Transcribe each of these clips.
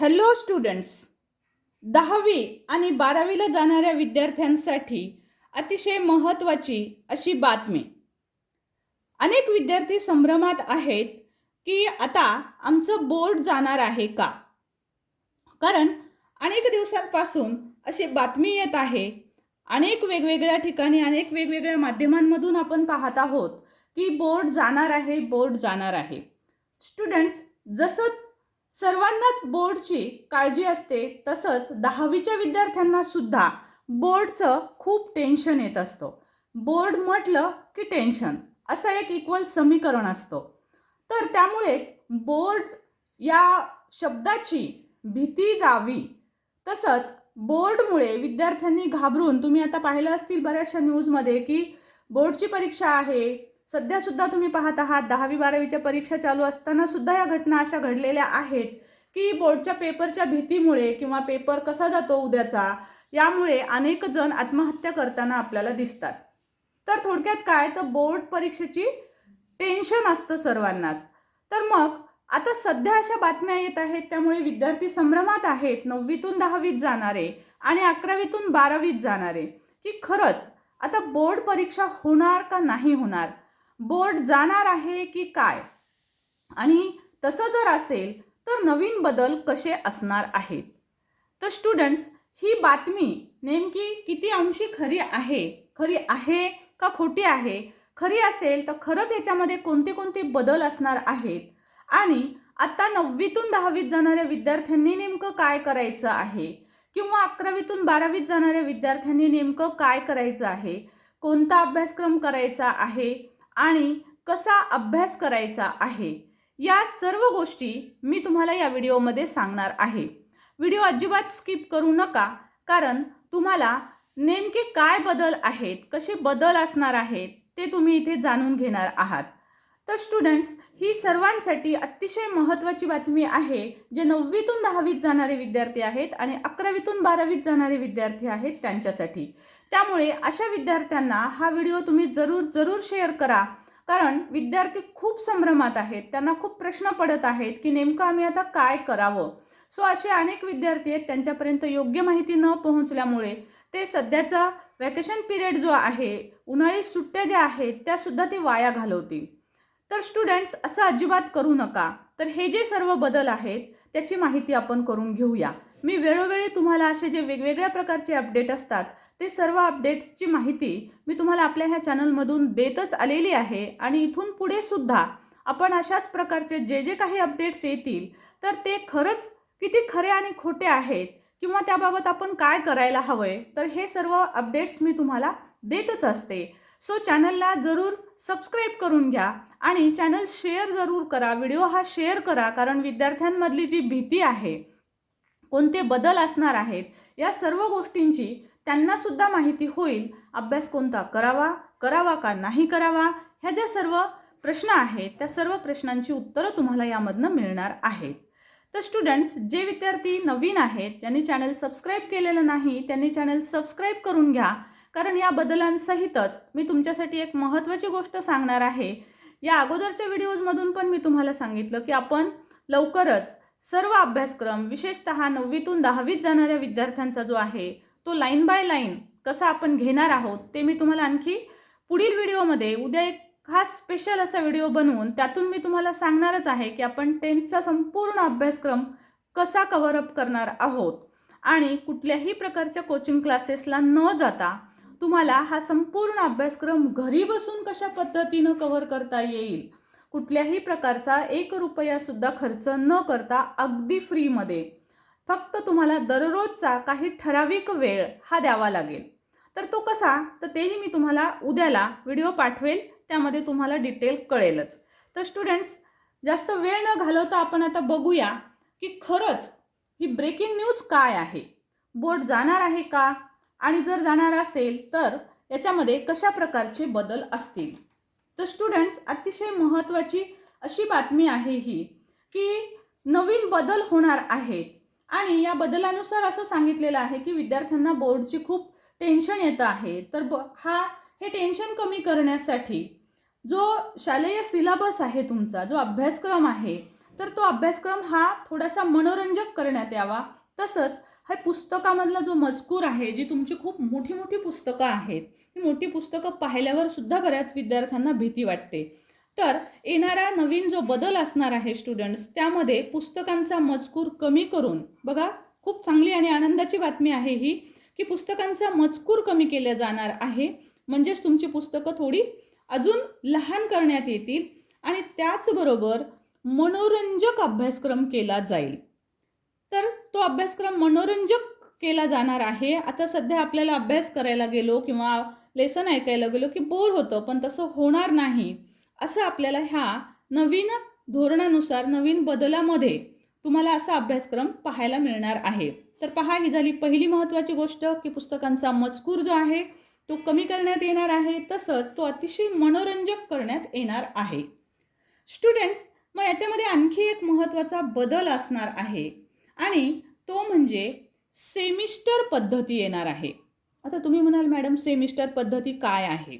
Hello students दहावी आणि बारावीला जाणाऱ्या विद्यार्थ्यांसाठी अतिशय महत्त्वाची अशी बातमी. अनेक विद्यार्थी संभ्रमात आहेत की आता आमचं बोर्ड जाणार आहे का? कारण अनेक दिवसांपासून अशी बातमी येत आहे. अनेक वेगवेगळ्या ठिकाणी अनेक वेगवेगळ्या माध्यमांमधून आपण पाहत आहोत की बोर्ड जाणार आहे बोर्ड जाणार आहे. स्टुडंट्स जसं सर्वांनाच बोर्डची काळजी असते तसंच दहावीच्या विद्यार्थ्यांना सुद्धा बोर्डचं खूप टेन्शन येत असतं. बोर्ड म्हटलं की टेन्शन असं एक इक्वल समीकरण असतं. तर त्यामुळेच बोर्ड या शब्दाची भीती जावी. तसंच बोर्डमुळे विद्यार्थ्यांनी घाबरून तुम्ही आता पाहिलं असतील बऱ्याचशा न्यूजमध्ये की बोर्डची परीक्षा आहे सध्या सुद्धा तुम्ही पाहत आहात दहावी बारावीच्या परीक्षा चालू असताना सुद्धा या घटना अशा घडलेल्या आहेत की बोर्डच्या पेपरच्या भीतीमुळे किंवा पेपर कसा जातो उद्याचा यामुळे अनेक जण आत्महत्या करताना आपल्याला दिसतात. तर थोडक्यात काय? तर बोर्ड परीक्षेची टेन्शन असतं सर्वांनाच. तर मग आता सध्या अशा बातम्या येत आहेत त्यामुळे विद्यार्थी संभ्रमात आहेत नववीतून दहावीत जाणारे आणि अकरावीतून बारावीत जाणारे की खरंच आता बोर्ड परीक्षा होणार का नाही होणार? बोर्ड जाणार आहे की काय? आणि तसं जर असेल तर नवीन बदल कसे असणार आहेत? तर स्टुडंट्स ही बातमी नेमकी किती अंशी खरी आहे? खरी आहे का खोटी आहे? खरी असेल तर खरंच याच्यामध्ये कोणते कोणते बदल असणार आहेत? आणि आत्ता नववीतून दहावीत जाणाऱ्या विद्यार्थ्यांनी नेमकं काय करायचं आहे? किंवा अकरावीतून बारावीत जाणाऱ्या विद्यार्थ्यांनी नेमकं काय करायचं आहे? कोणता अभ्यासक्रम करायचा आहे? आणि कसा अभ्यास करायचा आहे या सर्व गोष्टी मी तुम्हाला या व्हिडिओमध्ये सांगणार आहे. व्हिडिओ अजिबात स्किप करू नका कारण तुम्हाला नेमके काय बदल आहेत कसे बदल असणार आहेत ते तुम्ही इथे जाणून घेणार आहात. तर स्टुडंट्स ही सर्वांसाठी अतिशय महत्त्वाची बातमी आहे जे नववीतून दहावीत जाणारे विद्यार्थी आहेत आणि अकरावीतून बारावीत जाणारे विद्यार्थी आहेत त्यांच्यासाठी. त्यामुळे अशा विद्यार्थ्यांना हा व्हिडिओ तुम्ही जरूर जरूर शेअर करा. कारण विद्यार्थी खूप संभ्रमात आहेत. त्यांना खूप प्रश्न पडत आहेत की नेमकं आम्ही आता काय करावं? सो असे अनेक विद्यार्थी आहेत त्यांच्यापर्यंत योग्य माहिती न पोहोचल्यामुळे ते सध्याचा वॅकेशन पिरियड जो आहे उन्हाळी सुट्ट्या ज्या आहेत त्यासुद्धा ते वाया घालवतील. तर स्टुडंट्स असं अजिबात करू नका. तर हे जे सर्व बदल आहेत त्याची माहिती आपण करून घेऊया. मी वेळोवेळी तुम्हाला असे जे वेगवेगळ्या प्रकारचे अपडेट असतात ते सर्व अपडेट्सची माहिती मी तुम्हाला आपल्या ह्या चॅनलमधून देतच आलेली आहे. आणि इथून पुढे सुद्धा आपण अशाच प्रकारचे जे जे काही अपडेट्स येतील तर ते खरंच किती खरे आणि खोटे आहेत किंवा त्याबाबत आपण काय करायला हवंय तर हे सर्व अपडेट्स मी तुम्हाला देतच असते. सो चॅनलला जरूर सबस्क्राईब करून घ्या आणि चॅनल शेअर जरूर करा व्हिडिओ हा शेअर करा कारण विद्यार्थ्यांमधली जी भीती आहे कोणते बदल असणार आहेत या सर्व गोष्टींची त्यांनासुद्धा माहिती होईल अभ्यास कोणता करावा करावा का नाही करावा? ह्या ज्या सर्व प्रश्न आहेत त्या सर्व प्रश्नांची उत्तरं तुम्हाला यामधनं मिळणार आहेत. तर स्टुडंट्स जे विद्यार्थी नवीन आहेत ज्यांनी चॅनल सबस्क्राईब केलेलं नाही त्यांनी चॅनल सबस्क्राईब करून घ्या. कारण या बदलांसहितच मी तुमच्यासाठी एक महत्त्वाची गोष्ट सांगणार आहे. या अगोदरच्या व्हिडिओजमधून पण मी तुम्हाला सांगितलं की आपण लवकरच सर्व अभ्यासक्रम विशेषतः नववीतून दहावीत जाणाऱ्या विद्यार्थ्यांचा जो आहे तो लाईन बाय लाईन कसा आपण घेणार आहोत ते मी तुम्हाला आणखी पुढील व्हिडिओमध्ये उद्या एक खास स्पेशल असा व्हिडिओ बनवून त्यातून मी तुम्हाला सांगणारच आहे की आपण टेन्थचा संपूर्ण अभ्यासक्रम कसा कव्हरअप करणार आहोत. आणि कुठल्याही प्रकारच्या कोचिंग क्लासेसला न जाता तुम्हाला हा संपूर्ण अभ्यासक्रम घरी बसून कशा पद्धतीनं कव्हर करता येईल कुठल्याही प्रकारचा एक रुपयासुद्धा खर्च न करता अगदी फ्रीमध्ये फक्त तुम्हाला दररोजचा काही ठराविक वेळ हा द्यावा लागेल. तर तो कसा? तर तेही मी तुम्हाला उद्याला व्हिडिओ पाठवेल त्यामध्ये तुम्हाला डिटेल कळेलच. तर स्टुडंट्स जास्त वेळ न घालवता आपण आता बघूया की खरंच ही ब्रेकिंग न्यूज काय आहे? बोर्ड जाणार आहे का? आणि जर जाणार असेल तर याच्यामध्ये कशा प्रकारचे बदल असतील? तर स्टुडंट्स अतिशय महत्त्वाची अशी बातमी आहे ही की नवीन बदल होणार आहेत. आणि या बदलानुसार असं सांगितलेलं आहे की विद्यार्थ्यांना बोर्डची खूप टेन्शन येतं आहे. तर ब हा हे टेन्शन कमी करण्यासाठी जो शालेय सिलेबस आहे तुमचा जो अभ्यासक्रम आहे तर तो अभ्यासक्रम हा थोडासा मनोरंजक करण्यात यावा. तसंच हा पुस्तकामधला जो मजकूर आहे जी तुमची खूप मोठी मोठी पुस्तकं आहेत ही मोठी पुस्तकं पाहिल्यावर सुद्धा बऱ्याच विद्यार्थ्यांना भीती वाटते. तर येणारा नवीन जो बदल असणार आहे स्टुडंट्स त्यामध्ये पुस्तकांचा मजकूर कमी करून बघा खूप चांगली आणि आनंदाची बातमी आहे ही की पुस्तकांचा मजकूर कमी केला जाणार आहे. म्हणजेच तुमची पुस्तकं थोडी अजून लहान करण्यात येतील आणि त्याचबरोबर मनोरंजक अभ्यासक्रम केला जाईल. तर तो अभ्यासक्रम मनोरंजक केला जाणार आहे. आता सध्या आपल्याला अभ्यास करायला गेलो किंवा लेसन ऐकायला गेलो की बोर होतं पण तसं होणार नाही. असं आपल्याला ह्या नवीन धोरणानुसार नवीन बदलामध्ये तुम्हाला असा अभ्यासक्रम पाहायला मिळणार आहे. तर पहा ही झाली पहिली महत्त्वाची गोष्ट की पुस्तकांचा मजकूर जो आहे तो कमी करण्यात येणार आहे. तसंच तो अतिशय मनोरंजक करण्यात येणार आहे. स्टुडंट्स मग याच्यामध्ये आणखी एक महत्त्वाचा बदल असणार आहे. आणि तो म्हणजे सेमिस्टर पद्धती येणार आहे. आता तुम्ही म्हणाल मॅडम सेमिस्टर पद्धती काय आहे?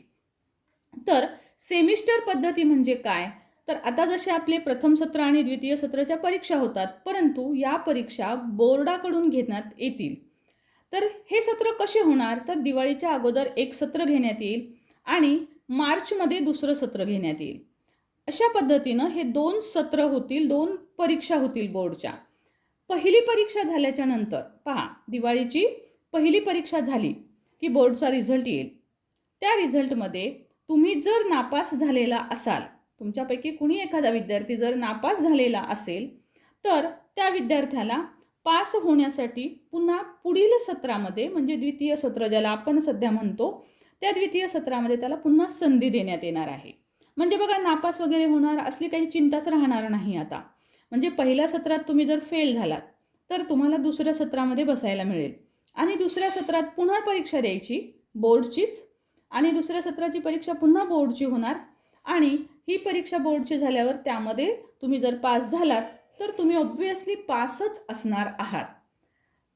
तर सेमिस्टर पद्धती म्हणजे काय? तर आता जसे आपले प्रथम सत्र आणि द्वितीय सत्राच्या परीक्षा होतात परंतु या परीक्षा बोर्डाकडून घेण्यात येतील. तर हे सत्र कसे होणार? तर दिवाळीच्या अगोदर एक सत्र घेण्यात येईल आणि मार्चमध्ये दुसरं सत्र घेण्यात येईल. अशा पद्धतीनं हे दोन सत्र होतील दोन परीक्षा होतील बोर्डच्या. पहिली परीक्षा झाल्याच्यानंतर पहा दिवाळीची पहिली परीक्षा झाली की बोर्डचा रिझल्ट येईल. त्या रिझल्टमध्ये तुम्ही जर नापास झालेला असाल तुमच्यापैकी कुणी एखादा विद्यार्थी जर नापास झालेला असेल तर त्या विद्यार्थ्याला पास होण्यासाठी पुन्हा पुढील सत्रामध्ये म्हणजे द्वितीय सत्र ज्याला आपण सध्या म्हणतो त्या द्वितीय सत्रामध्ये त्याला पुन्हा संधी देण्यात येणार आहे. म्हणजे बघा नापास वगैरे होणार असली काही चिंताच राहणार नाही आता. म्हणजे पहिल्या सत्रात तुम्ही जर फेल झालात तर तुम्हाला दुसऱ्या सत्रामध्ये बसायला मिळेल. आणि दुसऱ्या सत्रात पुन्हा परीक्षा द्यायची बोर्डचीच आणि दुसऱ्या सत्राची परीक्षा पुन्हा बोर्डची होणार. आणि ही परीक्षा बोर्डची झाल्यावर त्यामध्ये तुम्ही जर पास झालात तर तुम्ही ऑब्व्हियसली पासच असणार आहात.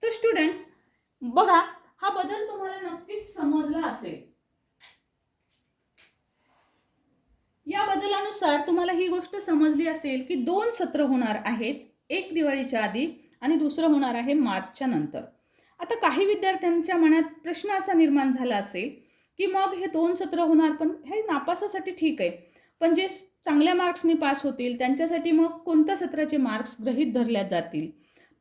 तर स्टुडंट्स बघा हा बदल तुम्हाला नक्कीच समजला असेल. या बदलानुसार तुम्हाला ही गोष्ट समजली असेल की दोन सत्र होणार आहेत एक दिवाळीच्या आधी आणि दुसरं होणार आहे मार्चच्या नंतर. आता काही विद्यार्थ्यांच्या मनात प्रश्न असा निर्माण झाला असेल की मग हे दोन सत्र होणार पण हे नापासासाठी ठीक आहे. पण जे चांगल्या मार्क्सनी पास होतील त्यांच्यासाठी मग कोणत्या सत्राचे मार्क्स ग्रहीत धरल्या जातील?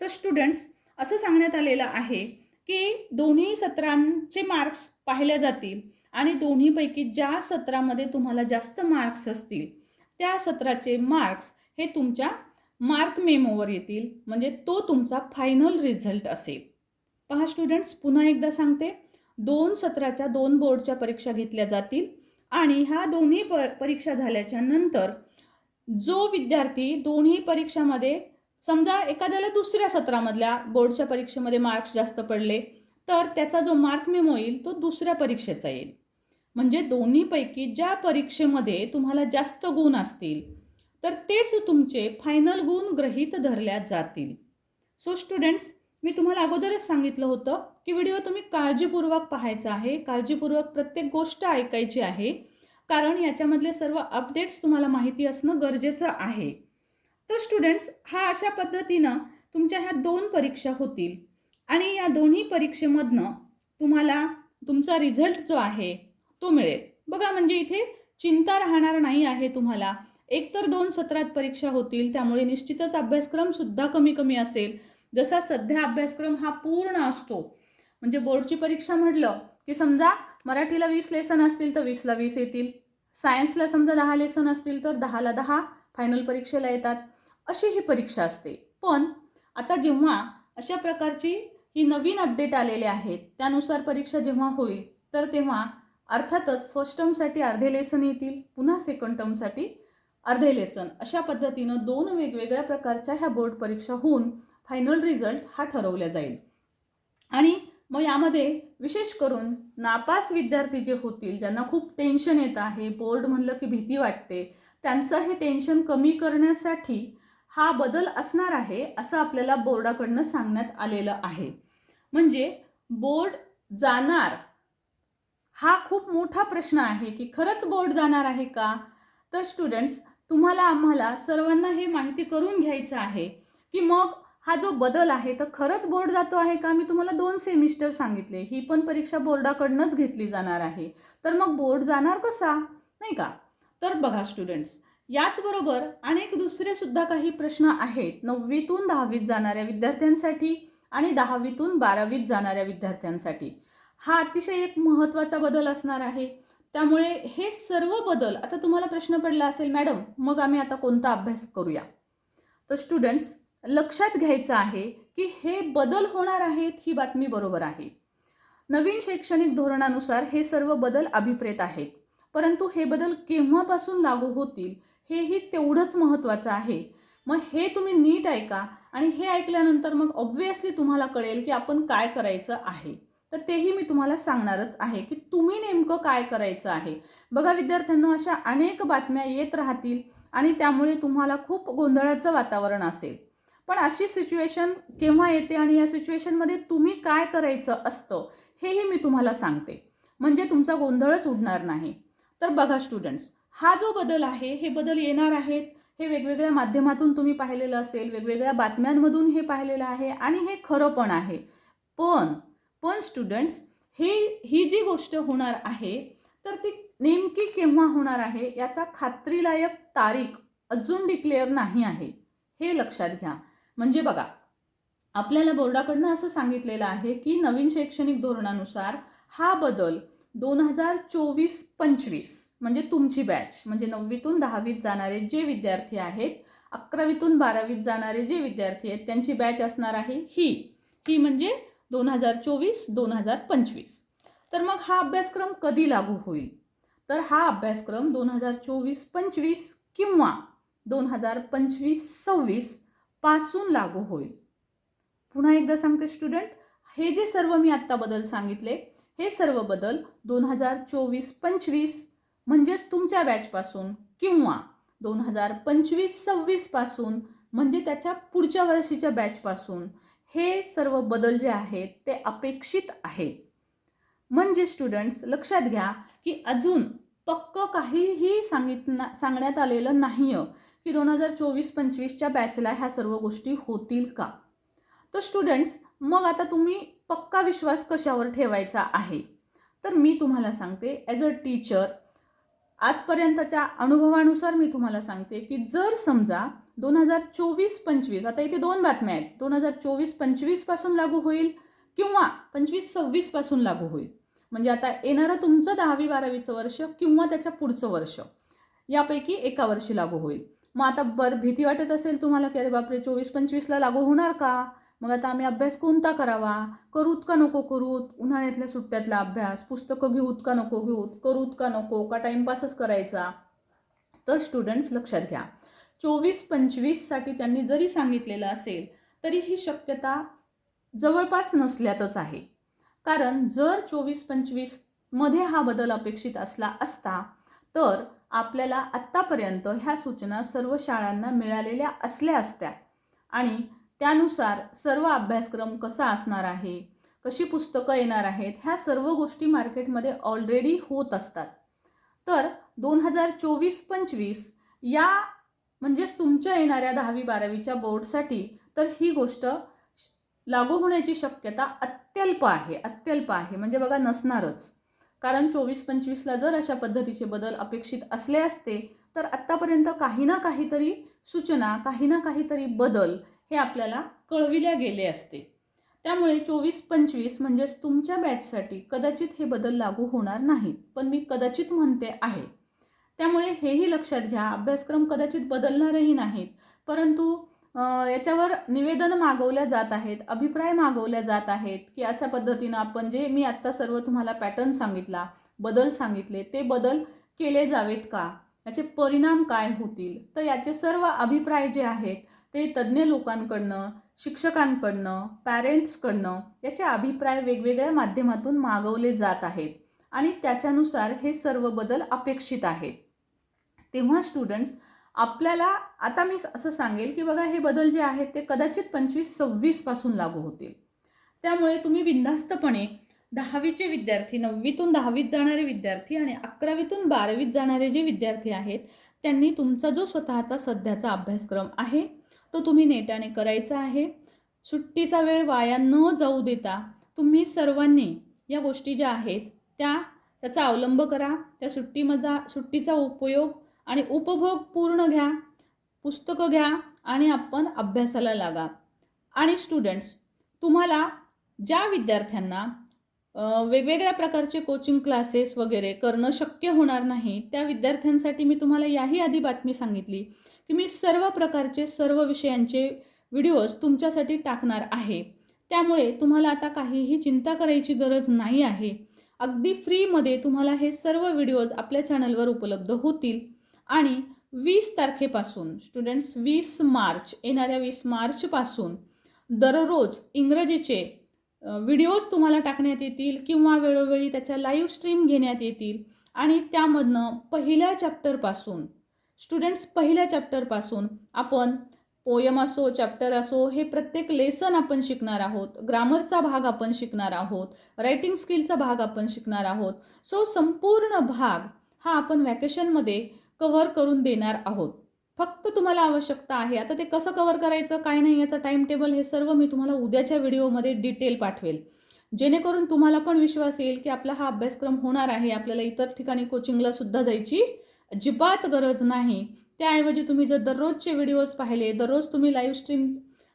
तर स्टुडंट्स असं सांगण्यात आलेलं आहे की दोन्ही सत्रांचे मार्क्स पाहिल्या जातील आणि दोन्हीपैकी ज्या सत्रामध्ये तुम्हाला जास्त मार्क्स असतील त्या सत्राचे मार्क्स हे तुमच्या मार्क मेमोवर येतील म्हणजे तो तुमचा फायनल रिझल्ट असेल. पहा स्टुडंट्स पुन्हा एकदा सांगते. दोन सत्राच्या दोन बोर्डच्या परीक्षा घेतल्या जातील. आणि ह्या दोन्ही प परीक्षा झाल्याच्यानंतर जो विद्यार्थी दोन्ही परीक्षामध्ये समजा एखाद्याला दुसऱ्या सत्रामधल्या बोर्डच्या परीक्षेमध्ये मार्क्स जास्त पडले तर त्याचा जो मार्क मेमो येईल तो दुसऱ्या परीक्षेचा येईल. म्हणजे दोन्हीपैकी ज्या परीक्षेमध्ये तुम्हाला जास्त गुण असतील तर तेच तुमचे फायनल गुण गृहीत धरल्या जातील. सो स्टुडंट्स मी तुम्हाला अगोदरच सांगितलं होतं की व्हिडिओ तुम्ही काळजीपूर्वक पाहायचा आहे काळजीपूर्वक प्रत्येक गोष्ट ऐकायची आहे. कारण याच्यामधले सर्व अपडेट्स तुम्हाला माहिती असणं गरजेचं आहे. तर स्टुडंट्स हा अशा पद्धतीनं तुमच्या ह्या दोन परीक्षा होतील. आणि या दोन्ही परीक्षेमधनं तुम्हाला तुमचा रिझल्ट जो आहे तो मिळेल. बघा म्हणजे इथे चिंता राहणार नाही आहे तुम्हाला. एकतर दोन सत्रात परीक्षा होतील त्यामुळे निश्चितच अभ्यासक्रमसुद्धा कमी कमी असेल. जसा सध्या अभ्यासक्रम हा पूर्ण असतो म्हणजे बोर्डची परीक्षा म्हटलं की समजा मराठीला वीस लेसन असतील तर वीसला वीस येतील. सायन्सला समजा दहा लेसन असतील तर दहाला दहा फायनल परीक्षेला येतात. अशी ही परीक्षा असते. पण आता जेव्हा अशा प्रकारची ही नवीन अपडेट आलेले आहेत त्यानुसार परीक्षा जेव्हा होईल तर तेव्हा अर्थातच फर्स्ट टर्मसाठी अर्धे लेसन येतील पुन्हा सेकंड टर्मसाठी अर्धे लेसन अशा पद्धतीनं दोन वेगवेगळ्या प्रकारच्या ह्या बोर्ड परीक्षा होऊन फायनल रिझल्ट हा ठरवला जाईल. आणि मग यामध्ये विशेष करून नापास विद्यार्थी जे होतील ज्यांना खूप टेन्शन येत आहे बोर्ड म्हणलं की भीती वाटते त्यांचं हे टेन्शन कमी करण्यासाठी हा बदल असणार आहे असं आपल्याला बोर्डाकडनं सांगण्यात आलेलं आहे. म्हणजे बोर्ड जाणार हा खूप मोठा प्रश्न आहे की खरंच बोर्ड जाणार आहे का? तर स्टुडंट्स तुम्हाला आम्हाला सर्वांना हे माहिती करून घ्यायचं आहे की मग हा जो बदल आहे तर खरंच बोर्ड जातो आहे का? मी तुम्हाला दोन सेमिस्टर सांगितले. ही पण परीक्षा बोर्डाकडनंच घेतली जाणार आहे. तर मग बोर्ड जाणार कसा? नाही का? तर बघा स्टुडंट्स याचबरोबर अनेक दुसरे सुद्धा काही प्रश्न आहेत. नववीतून दहावीत जाणाऱ्या विद्यार्थ्यांसाठी आणि दहावीतून बारावीत जाणाऱ्या विद्यार्थ्यांसाठी. हा अतिशय एक महत्त्वाचा बदल असणार आहे. त्यामुळे हे सर्व बदल आता तुम्हाला प्रश्न पडला असेल मॅडम मग आम्ही आता कोणता अभ्यास करूया? तर स्टुडंट्स लक्षात घ्यायचं आहे की हे बदल होणार आहेत ही बातमी बरोबर आहे. नवीन शैक्षणिक धोरणानुसार हे सर्व बदल अभिप्रेत आहेत. परंतु हे बदल केव्हापासून लागू होतील हेही तेवढंच महत्त्वाचं आहे. मग हे तुम्ही नीट ऐका आणि हे ऐकल्यानंतर मग ऑब्व्हियसली तुम्हाला कळेल की आपण काय करायचं आहे. तर तेही मी तुम्हाला सांगणारच आहे की तुम्ही नेमकं काय करायचं आहे. बघा विद्यार्थ्यांना अशा अनेक बातम्या येत राहतील आणि त्यामुळे तुम्हाला खूप गोंधळाचं वातावरण असेल. पण अशी सिच्युएशन केव्हा येते आणि या सिच्युएशनमध्ये तुम्ही काय करायचं असतं हेही मी तुम्हाला सांगते. म्हणजे तुमचा गोंधळच उडणार नाही. तर बघा स्टुडंट्स हा जो बदल आहे हे बदल येणार आहेत. हे वेगवेगळ्या माध्यमातून तुम्ही पाहिलेलं असेल वेगवेगळ्या बातम्यांमधून हे पाहिलेलं आहे आणि हे खरं पण आहे. पण पण स्टुडंट्स हे ही जी गोष्ट होणार आहे तर ती नेमकी केव्हा होणार आहे याचा खात्रीलायक तारीख अजून डिक्लेअर नाही आहे. हे लक्षात घ्या. म्हणजे बघा आपल्याला बोर्डाकडनं असं सांगितलेलं आहे की नवीन शैक्षणिक धोरणानुसार हा बदल दोन हजार चोवीस पंचवीस म्हणजे तुमची बॅच म्हणजे नववीतून दहावीत जाणारे जे विद्यार्थी आहेत अकरावीतून बारावीत जाणारे जे विद्यार्थी आहेत त्यांची बॅच असणार आहे ही. ही म्हणजे दोन हजार चोवीस दोन हजार पंचवीस. तर मग हा अभ्यासक्रम कधी लागू होईल? तर हा अभ्यासक्रम दोन हजार चोवीस पंचवीस किंवा दोन हजार पंचवीस सव्वीस पासून लागू होईल. पुन्हा एकदा सांगते स्टुडंट हे जे सर्व मी आत्ता बदल सांगितले हे सर्व बदल दोन हजार चोवीस पंचवीस म्हणजेच तुमच्या बॅचपासून किंवा दोन हजार पंचवीस सव्वीसपासून म्हणजे त्याच्या पुढच्या वर्षीच्या बॅचपासून हे सर्व बदल जे आहेत ते अपेक्षित आहेत. म्हणजे स्टुडंट्स लक्षात घ्या की अजून पक्क काहीही सांगितलं सांगण्यात आलेलं नाही आहे की दोन हजार चोवीस पंचवीसच्या बॅचला ह्या सर्व गोष्टी होतील का? तर स्टुडंट्स मग आता तुम्ही पक्का विश्वास कशावर ठेवायचा आहे? तर मी तुम्हाला सांगते ॲज अ टीचर आजपर्यंतच्या अनुभवानुसार मी तुम्हाला सांगते की जर समजा दोन हजार चोवीस पंचवीस आता इथे दोन बातम्या आहेत दोन हजार चोवीस पंचवीसपासून लागू होईल किंवा पंचवीस सव्वीसपासून लागू होईल? म्हणजे आता येणारं तुमचं दहावी बारावीचं वर्ष किंवा त्याच्या पुढचं वर्ष यापैकी एका वर्षी लागू होईल. मग आता बरं भीती वाटत असेल तुम्हाला की अरे बापरे चोवीस पंचवीसला लागू होणार का? मग आता आम्ही अभ्यास कोणता करावा? करूत का नको करूत? उन्हाळ्यातल्या सुट्ट्यातला अभ्यास पुस्तकं घेऊत का नको घेऊत? करूत का नको? का टाईमपासच करायचा? तर स्टुडंट्स लक्षात घ्या. चोवीस पंचवीससाठी त्यांनी जरी सांगितलेलं असेल तरी ही शक्यता जवळपास नसल्यातच आहे. कारण जर चोवीस पंचवीसमध्ये हा बदल अपेक्षित असला असता तर आपल्याला आत्तापर्यंत ह्या सूचना सर्व शाळांना मिळालेल्या असल्या असत्या. आणि त्यानुसार सर्व अभ्यासक्रम कसा असणार आहे? कशी पुस्तकं येणार आहेत? ह्या सर्व गोष्टी मार्केटमध्ये ऑलरेडी होत असतात. तर दोन हजार चोवीस पंचवीस या म्हणजेच तुमच्या येणाऱ्या दहावी बारावीच्या बोर्डसाठी तर ही गोष्ट लागू होण्याची शक्यता अत्यल्प आहे अत्यल्प आहे. म्हणजे बघा नसणारच. कारण चोवीस पंचवीसला जर अशा पद्धतीचे बदल अपेक्षित असले असते तर आत्तापर्यंत काही ना काहीतरी सूचना काही ना काहीतरी बदल हे आपल्याला कळविल्या गेले असते. त्यामुळे चोवीस पंचवीस म्हणजेच तुमच्या बॅचसाठी कदाचित हे बदल लागू होणार नाहीत पण मी कदाचित म्हणते आहे. त्यामुळे हेही लक्षात घ्या अभ्यासक्रम कदाचित बदलणारही नाहीत परंतु याच्यावर निवेदन मागवल्या जात आहेत अभिप्राय मागवल्या जात आहेत की अशा पद्धतीनं आपण जे मी आत्ता सर्व तुम्हाला पॅटर्न सांगितला बदल सांगितले ते बदल केले जावेत का? याचे परिणाम काय होतील? तर याचे सर्व अभिप्राय जे आहेत ते तज्ज्ञ लोकांकडनं शिक्षकांकडनं पॅरेंट्सकडनं याचे अभिप्राय वेगवेगळ्या माध्यमातून मागवले जात आहेत आणि त्याच्यानुसार हे सर्व बदल अपेक्षित आहेत. तेव्हा स्टुडंट्स आपल्याला आता मी असं सांगेल की बघा हे बदल जे आहेत ते कदाचित पंचवीस सव्वीसपासून लागू होतील. त्यामुळे तुम्ही बिनधास्तपणे दहावीचे विद्यार्थी नववीतून दहावीत जाणारे विद्यार्थी आणि अकरावीतून बारावीत जाणारे जे विद्यार्थी आहेत त्यांनी तुमचा जो स्वतःचा सध्याचा अभ्यासक्रम आहे तो तुम्ही नेटाने करायचा आहे. सुट्टीचा वेळ वाया न जाऊ देता तुम्ही सर्वांनी या गोष्टी ज्या आहेत त्या त्याचा अवलंब करा. त्या सुट्टीमधा सुट्टीचा उपयोग आणि उपभोग पूर्ण घ्या पुस्तकं घ्या आणि आपण अभ्यासाला लागा. आणि स्टुडंट्स तुम्हाला ज्या विद्यार्थ्यांना वेगवेगळ्या प्रकारचे कोचिंग क्लासेस वगैरे करणं शक्य होणार नाही त्या विद्यार्थ्यांसाठी मी तुम्हाला याही आधी बातमी सांगितली की मी सर्व प्रकारचे सर्व विषयांचे व्हिडिओज तुमच्यासाठी टाकणार आहे. त्यामुळे तुम्हाला आता काहीही चिंता करायची गरज नाही आहे. अगदी फ्रीमध्ये तुम्हाला हे सर्व व्हिडिओज आपल्या चॅनलवर उपलब्ध होतील. आणि वीस तारखेपासून स्टुडंट्स वीस मार्च येणाऱ्या वीस मार्चपासून दररोज इंग्रजीचे व्हिडिओज तुम्हाला टाकण्यात येतील किंवा वेळोवेळी त्याच्या लाईव्ह स्ट्रीम घेण्यात येतील. आणि त्यामधनं पहिल्या चॅप्टरपासून स्टुडंट्स पहिल्या चॅप्टरपासून आपण पोयम असो चॅप्टर असो हे प्रत्येक लेसन आपण शिकणार आहोत. ग्रामरचा भाग आपण शिकणार आहोत. रायटिंग स्किलचा भाग आपण शिकणार आहोत. सो संपूर्ण भाग हा आपण व्हॅकेशनमध्ये कव्हर करून देणार आहोत. फक्त तुम्हाला आवश्यकता आहे. आता ते कसं कव्हर करायचं काय नाही याचं टाईम टेबल हे सर्व मी तुम्हाला उद्याच्या व्हिडिओमध्ये डिटेल पाठवेल. जेणेकरून तुम्हाला पण विश्वास येईल की आपला हा अभ्यासक्रम होणार आहे. आपल्याला इतर ठिकाणी कोचिंगला सुद्धा जायची अजिबात गरज नाही. त्याऐवजी तुम्ही जर दररोजचे व्हिडिओज पाहिले दररोज तुम्ही लाईव्ह स्ट्रीम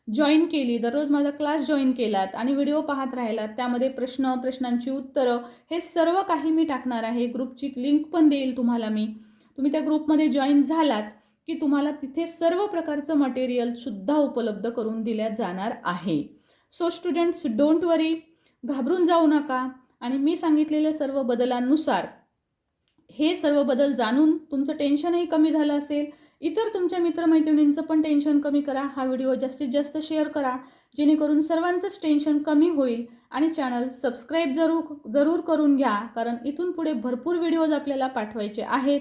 जॉईन केली दररोज माझा क्लास जॉईन केलात आणि व्हिडिओ पाहत राहिलात त्यामध्ये प्रश्न प्रश्नांची उत्तरं हे सर्व काही मी टाकणार आहे. ग्रुपची लिंक पण देईल तुम्हाला मी. तुम्ही त्या ग्रुपमध्ये जॉईन झालात की तुम्हाला तिथे सर्व प्रकारचं मटेरियलसुद्धा उपलब्ध करून दिल्या जाणार आहे. सो स्टुडंट्स डोंट वरी घाबरून जाऊ नका. आणि मी सांगितलेल्या सर्व बदलांनुसार हे सर्व बदल जाणून तुमचं टेन्शनही कमी झालं असेल. इतर तुमच्या मित्रमैत्रिणींचं पण टेन्शन कमी करा. हा व्हिडिओ जास्तीत जास्त शेअर करा. जेणेकरून सर्वांचंच टेन्शन कमी होईल. आणि चॅनल सबस्क्राईब जरूर जरूर करून घ्या. कारण इथून पुढे भरपूर व्हिडिओज आपल्याला पाठवायचे आहेत.